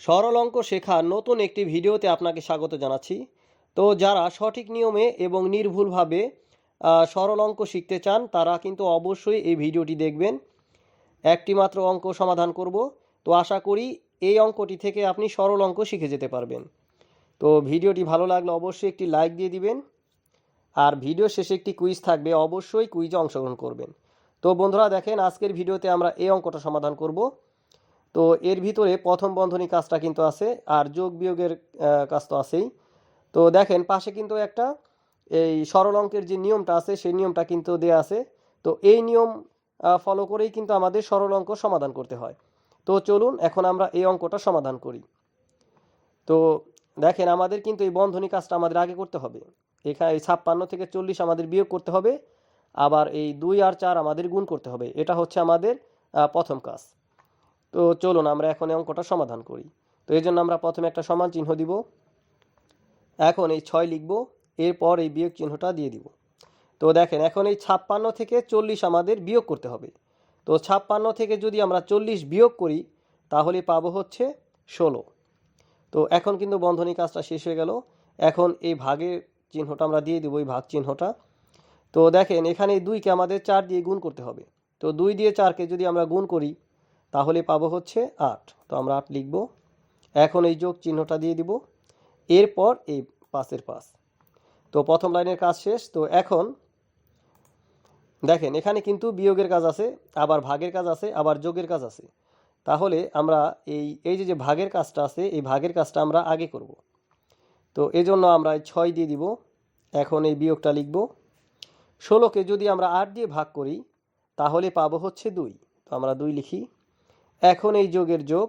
সরল অঙ্ক শেখা নতুন একটি ভিডিওতে আপনাকে স্বাগত জানাচ্ছি। তো যারা সঠিক নিয়মে এবং নির্ভুলভাবে সরল অঙ্ক শিখতে চান, তারা কিন্তু অবশ্যই এই ভিডিওটি দেখবেন। একটি মাত্র অঙ্ক সমাধান করব। তো আশা করি এই অঙ্কটি থেকে আপনি সরল অঙ্ক শিখে যেতে পারবেন। তো ভিডিওটি ভালো লাগলে অবশ্যই একটি লাইক দিয়ে দিবেন। আর ভিডিও শেষে একটি কুইজ থাকবে, অবশ্যই কুইজে অংশগ্রহণ করবেন। তো বন্ধুরা দেখেন, আজকের ভিডিওতে আমরা এই অঙ্কটা সমাধান করব। তো এর ভিতরে প্রথম বন্ধনী কাজটা কিন্তু আছে, আর যোগ বিয়োগের কাজ তো আছেই। তো দেখেন, পাশে কিন্তু একটা এই সরল অঙ্কের যে নিয়মটা আছে, সেই নিয়মটা কিন্তু দেয়া আছে। তো এই নিয়ম ফলো করেই কিন্তু আমাদের সরল অঙ্ক সমাধান করতে হয়। তো চলুন, এখন আমরা এই অঙ্কটা সমাধান করি। তো দেখেন, আমাদের কিন্তু এই বন্ধনী কাজটা আমাদের আগে করতে হবে। এখানে এই ছাপ্পান্ন থেকে চল্লিশ আমাদের বিয়োগ করতে হবে, আবার এই দুই আর চার আমাদের গুণ করতে হবে। এটা হচ্ছে আমাদের প্রথম কাজ। তো চলুন আমরা এখন এই অঙ্কটা সমাধান করি। তো এই জন্য আমরা প্রথমে একটা সমান চিহ্ন দিব। এখন এই ছয় লিখব, এরপর এই বিয়োগ চিহ্নটা দিয়ে দিব। তো দেখেন, এখন এই ছাপ্পান্ন থেকে চল্লিশ আমাদের বিয়োগ করতে হবে। তো ছাপ্পান্ন থেকে যদি আমরা চল্লিশ বিয়োগ করি, তাহলে পাবো হচ্ছে ষোলো। তো এখন কিন্তু বন্ধনী কাজটা শেষ হয়ে গেল। এখন এই ভাগের চিহ্নটা আমরা দিয়ে দেবো, এই ভাগ চিহ্নটা। তো দেখেন, এখানে দুইকে আমাদের চার দিয়ে গুণ করতে হবে। তো দুই দিয়ে চারকে যদি আমরা গুণ করি তাহলে পাবো হচ্ছে আট। তো আমরা আট লিখব। এখন এই যোগ চিহ্নটা দিয়ে দিব। এরপর এই পাঁচের পাঁচ তো প্রথম লাইনের কাজ শেষ। তো এখন দেখেন, এখানে কিন্তু বিয়োগের কাজ আছে, আবার ভাগের কাজ আছে, আবার যোগের কাজ আছে। তাহলে আমরা এই এই যে যে ভাগের কাজটা আছে, এই ভাগের কাজটা আমরা আগে করব। তো এই জন্য আমরা ছয় দিয়ে দিব। এখন এই বিয়োগটা লিখব। ষোলোকে যদি আমরা আট দিয়ে ভাগ করি, তাহলে পাবো হচ্ছে দুই। তো আমরা দুই লিখি। এখন এই যোগের যোগ,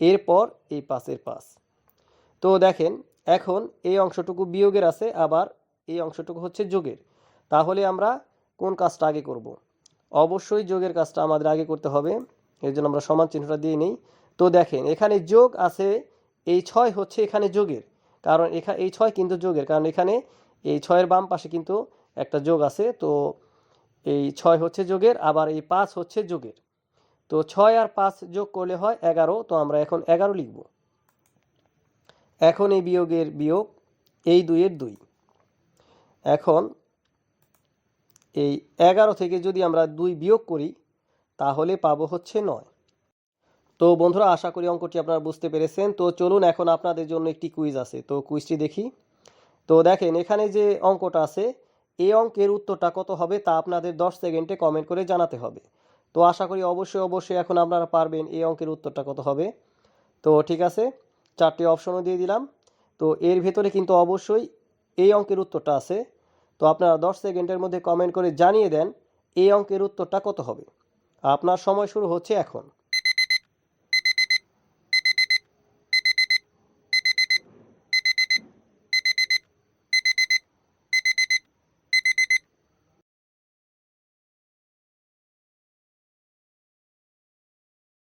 এরপর এই পাঁচের পাঁচ। তো দেখেন, এখন এই অংশটুকু বিয়োগের আছে, আবার এই অংশটুকু হচ্ছে যোগের। তাহলে আমরা কোন কাজটা আগে করব। অবশ্যই যোগের কাজটা আমাদের আগে করতে হবে, এর জন্য আমরা সমান চিহ্নটা দিয়ে নেই। তো দেখেন, এখানে যোগ আছে, এই ছয় হচ্ছে এখানে যোগের। কারণ এখানে এই ছয় কিন্তু যোগের, কারণ এখানে এই ছয়ের বাম পাশে কিন্তু একটা যোগ আছে, তো এই ছয় হচ্ছে যোগের, আবার এই পাঁচ হচ্ছে যোগের। তো ছয় আর পাঁচ যোগ করলে হয় এগারো, তো আমরা এখন এগারো লিখব। এখন এই বিয়োগের বিয়োগ এই দুইয়ের দুই। এখন এই এগারো থেকে যদি আমরা দুই বিয়োগ করি, তাহলে পাবো হচ্ছে নয়। তো বন্ধুরা, আশা করি অঙ্কটি আপনারা বুঝতে পেরেছেন। তো চলুন এখন আপনাদের জন্য একটি কুইজ আছে। তো কুইজটি দেখি। তো দেখেন, এখানে যে অঙ্কটা আছে, এই অঙ্কের উত্তরটা কত হবে তা আপনাদের দশ সেকেন্ডে কমেন্ট করে জানাতে হবে। তো আশা করি অবশ্যই অবশ্যই এখন আপনারা পারবেন এই অঙ্কের উত্তরটা কত হবে। তো ঠিক আছে, চারটি অপশনও দিয়ে দিলাম। তো এর ভেতরে কিন্তু অবশ্যই এই অঙ্কের উত্তরটা আছে। তো আপনারা দশ সেকেন্ডের মধ্যে কমেন্ট করে জানিয়ে দেন এই অঙ্কের উত্তরটা কত হবে। আপনার সময় শুরু হচ্ছে এখন।